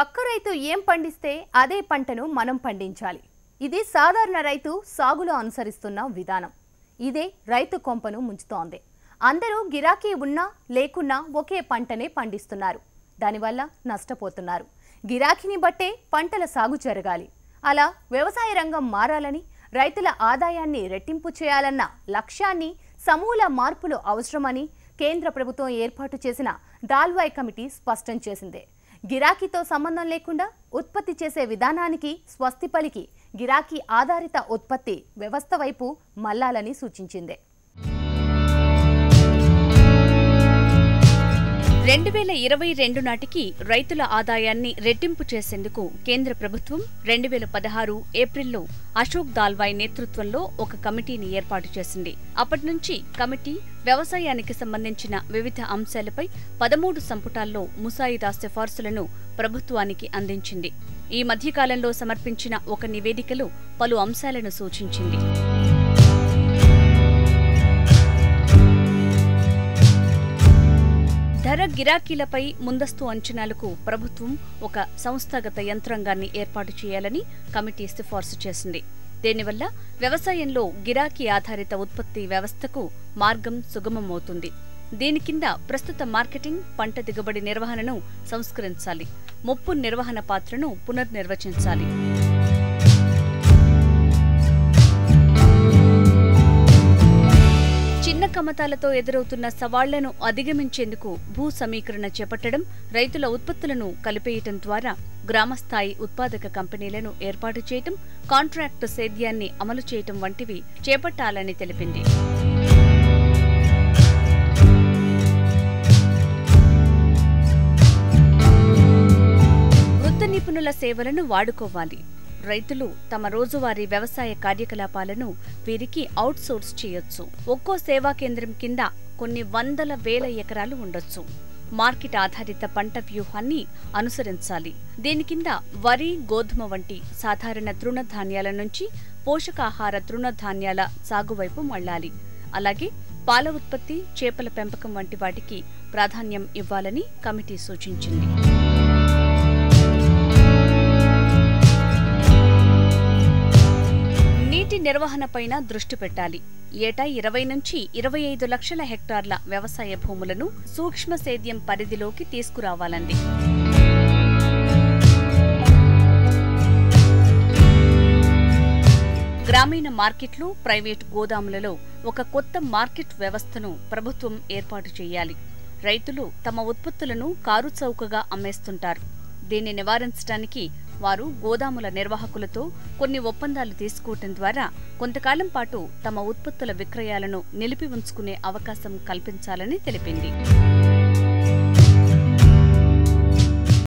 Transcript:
పక్క రైతు ఏం పండిస్తే అదే పంటను మనం పండించాలి. ఇది సాధారణ రైతు సాగులో అనుసరిస్తున్న విధానం. ఇదే రైతు కొంపను ముంచుతోంది. అందరూ గిరాకీ ఉన్నా లేకున్నా ఒకే పంటనే పండిస్తున్నారు. దానివల్ల నష్టపోతున్నారు. గిరాకీని బట్టే పంటల సాగు జరగాలి. అలా వ్యవసాయ రంగం మారాలని రైతుల ఆదాయాన్ని రెట్టింపు చేయాలన్న లక్ష్యాన్ని సమూల మార్పులు అవసరమని కేంద్ర ప్రభుత్వం ఏర్పాటు చేసిన దాల్వాయ్ కమిటీ స్పష్టం చేసిందే. గిరాకీతో సంబంధం లేకుండా ఉత్పత్తి చేసే విధానానికి స్వస్తి పలికి గిరాకీ ఆధారిత ఉత్పత్తి వ్యవస్థ వైపు మల్లాలని సూచించింది. రెండు వేల ఇరవై రెండు నాటికి రైతుల ఆదాయాన్ని రెట్టింపు చేసేందుకు కేంద్ర ప్రభుత్వం రెండు వేల పదహారు ఏప్రిల్లో అశోక్ దాల్వాయ్ నేతృత్వంలో ఒక కమిటీని ఏర్పాటు చేసింది. అప్పటి నుంచి కమిటీ వ్యవసాయానికి సంబంధించిన వివిధ అంశాలపై పదమూడు సంపుటాల్లో ముసాయిదా సిఫార్సులను ప్రభుత్వానికి అందించింది. ఈ మధ్యకాలంలో సమర్పించిన ఒక నివేదికలో పలు అంశాలను సూచించింది. గిరాకీలపై ముందస్తు అంచనాలకు ప్రభుత్వం ఒక సంస్థాగత యంత్రాంగాన్ని ఏర్పాటు చేయాలని కమిటీ సిఫార్సు చేసింది. దీనివల్ల వ్యవసాయంలో గిరాకీ ఆధారిత ఉత్పత్తి వ్యవస్థకు మార్గం సుగమమవుతుంది. దీని కింద ప్రస్తుత మార్కెటింగ్ పంట దిగుబడి నిర్వహణను సంస్కరించాలి. ముప్పు నిర్వహణ పాత్రను పునర్నిర్వచించాలి. కమతాలతో ఎదురవుతున్న సవాళ్ళను అధిగమించేందుకు భూ సమీకరణ చేపట్టడం రైతుల ఉత్పత్తులను కలిపేయటం ద్వారా గ్రామస్థాయి ఉత్పాదక కంపెనీలను ఏర్పాటు చేయటం కాంట్రాక్టు సేద్యాన్ని అమలు చేయటం వంటివి చేపట్టాలని తెలిపింది. వృత్తి నిపుణుల సేవలను వాడుకోవాలి. రైతులు తమ రోజువారీ వ్యవసాయ కార్యకలాపాలను వీరికి అవుట్సోర్స్ చేయొచ్చు. ఒక్కో సేవా కేంద్రం కింద కొన్ని వందల వేల ఎకరాలు ఉండొచ్చు. మార్కెట్ ఆధారిత పంట వ్యూహాన్ని అనుసరించాలి. దీని కింద వరి గోధుమ వంటి సాధారణ తృణధాన్యాల నుంచి పోషకాహార తృణధాన్యాల సాగు వైపు మళ్ళాలి అలాగే పాల ఉత్పత్తి చేపల పెంపకం వంటి వాటికి ప్రాధాన్యం ఇవ్వాలని కమిటీ సూచించింది. నిర్వహణపైన దృష్టి పెట్టాలి. ఏటా ఇరవై నుంచి ఇరవై ఐదు లక్షల హెక్టార్ల వ్యవసాయ భూములను సూక్ష్మ సేద్యం పరిధిలోకి తీసుకురావాలంది. గ్రామీణ మార్కెట్లు ప్రైవేటు గోదాములలో ఒక కొత్త మార్కెట్ వ్యవస్థను ప్రభుత్వం ఏర్పాటు చేయాలి. రైతులు తమ ఉత్పత్తులను కారు చౌకగా అమ్మేస్తుంటారు. దీన్ని నివారించడానికి వారు గోదాముల నిర్వాహకులతో కొన్ని ఒప్పందాలు తీసుకోవటం ద్వారా కొంతకాలం పాటు తమ ఉత్పత్తుల విక్రయాలను నిలిపి ఉంచుకునే అవకాశం కల్పించాలని తెలిపింది.